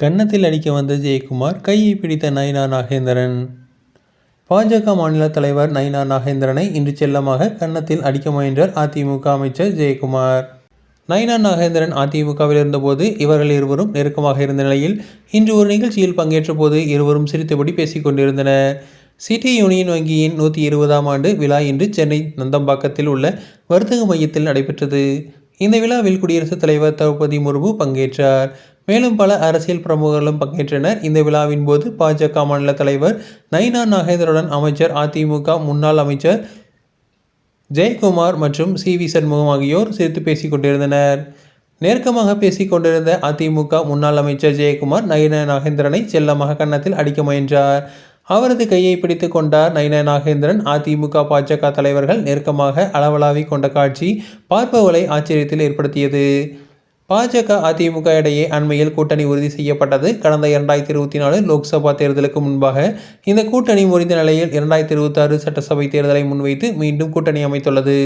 கன்னத்தில் அடிக்க வந்த ஜெயக்குமார் கையை பிடித்த நயினா நாகேந்திரன். பாஜக மாநில தலைவர் நயினா நாகேந்திரனை இன்று செல்லமாக கன்னத்தில் அடிக்க முயன்றார் அதிமுக அமைச்சர் ஜெயக்குமார். நயினா நாகேந்திரன் அதிமுகவில் இருந்தபோது இவர்கள் இருவரும் நெருக்கமாக இருந்த நிலையில் இன்று ஒரு நிகழ்ச்சியில் பங்கேற்ற போது இருவரும் சிரித்தபடி பேசிக் கொண்டிருந்தனர். சிட்டி யூனியன் வங்கியின் நூற்றி இருபதாம் ஆண்டு விழா இன்று சென்னை நந்தம்பாக்கத்தில் உள்ள வர்த்தக மையத்தில் நடைபெற்றது. இந்த விழாவில் குடியரசுத் தலைவர் திரௌபதி முர்மு பங்கேற்றார். மேலும் பல அரசியல் பிரமுகர்களும் பங்கேற்றனர். இந்த விழாவின் போது பாஜக மாநில தலைவர் நயினா நாகேந்திரனுடன் அமைச்சர் அதிமுக முன்னாள் அமைச்சர் ஜெயக்குமார் மற்றும் சி வி சண்முகம் ஆகியோர் சிரித்து பேசிக் கொண்டிருந்தனர். நெருக்கமாக பேசிக் கொண்டிருந்த அதிமுக முன்னாள் அமைச்சர் ஜெயக்குமார் நயின நாகேந்திரனை செல்லமாக கன்னத்தில் அடிக்க முயன்றார். அவரது கையை பிடித்து கொண்டார் நயின நாகேந்திரன். அதிமுக பாஜக தலைவர்கள் நெருக்கமாக அளவலாவி கொண்ட காட்சி பார்ப்பவர்களை ஆச்சரியத்தில் ஏற்படுத்தியது. பாஜக அதிமுக இடையே அண்மையில் கூட்டணி உறுதி செய்யப்பட்டது. கடந்த இரண்டாயிரத்தி இருபத்தி நாலு லோக்சபா தேர்தலுக்கு முன்பாக இந்த கூட்டணி முறிந்த நிலையில் இரண்டாயிரத்தி இருபத்தாறு சட்டசபை தேர்தலை முன்வைத்து மீண்டும் கூட்டணி அமைத்துள்ளது.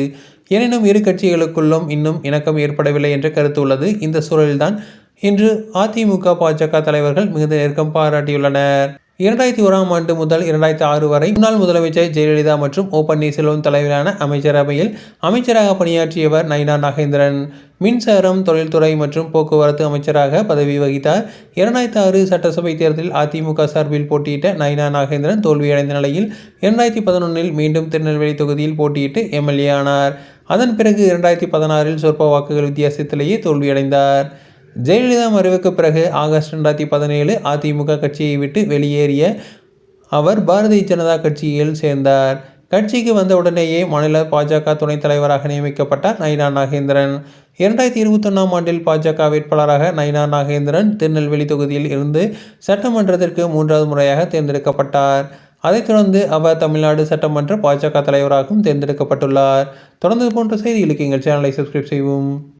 எனினும் இரு கட்சிகளுக்குள்ளும் இன்னும் இணக்கம் ஏற்படவில்லை என்ற கருத்து உள்ளது. இந்த சூழலில்தான் இன்று அதிமுக பாஜக தலைவர்கள் மிகுந்த நெருக்கம் பாராட்டியுள்ளனர். இரண்டாயிரத்தி ஓராம் ஆண்டு முதல் இரண்டாயிரத்தி ஆறு வரை முன்னாள் முதலமைச்சர் ஜெயலலிதா மற்றும் ஓ பன்னீர்செல்வம் தலைமையிலான அமைச்சரவையில் அமைச்சராக பணியாற்றியவர் நயினா நாகேந்திரன். மின்சாரம் தொழில்துறை மற்றும் போக்குவரத்து அமைச்சராக பதவி வகித்தார். இரண்டாயிரத்தி ஆறு சட்டசபை தேர்தலில் அதிமுக சார்பில் போட்டியிட்ட நயினா நாகேந்திரன் தோல்வியடைந்த நிலையில் இரண்டாயிரத்தி பதினொன்றில் மீண்டும் திருநெல்வேலி தொகுதியில் போட்டியிட்டு எம்எல்ஏ ஆனார். அதன் பிறகு இரண்டாயிரத்தி பதினாறில் சொற்ப வாக்குகள் வித்தியாசத்திலேயே தோல்வியடைந்தார். ஜெயலலிதா மறைவுக்கு பிறகு ஆகஸ்ட் ரெண்டாயிரத்தி பதினேழு அதிமுக கட்சியை விட்டு வெளியேறிய அவர் பாரதிய ஜனதா கட்சியில் சேர்ந்தார். கட்சிக்கு வந்த உடனேயே மாநில பாஜக துணைத் தலைவராக நியமிக்கப்பட்டார் நயினா நாகேந்திரன். இரண்டாயிரத்தி இருபத்தொன்னாம் ஆண்டில் பாஜக வேட்பாளராக நயினா நாகேந்திரன் திருநெல்வேலி தொகுதியில் இருந்து சட்டமன்றத்திற்கு மூன்றாவது முறையாக தேர்ந்தெடுக்கப்பட்டார். அதைத் தொடர்ந்து அவர் தமிழ்நாடு சட்டமன்ற பாஜக தலைவராகவும் தேர்ந்தெடுக்கப்பட்டுள்ளார். தொடர்ந்து போன்ற செய்திகளுக்கு எங்கள் சேனலை சப்ஸ்கிரைப் செய்வோம்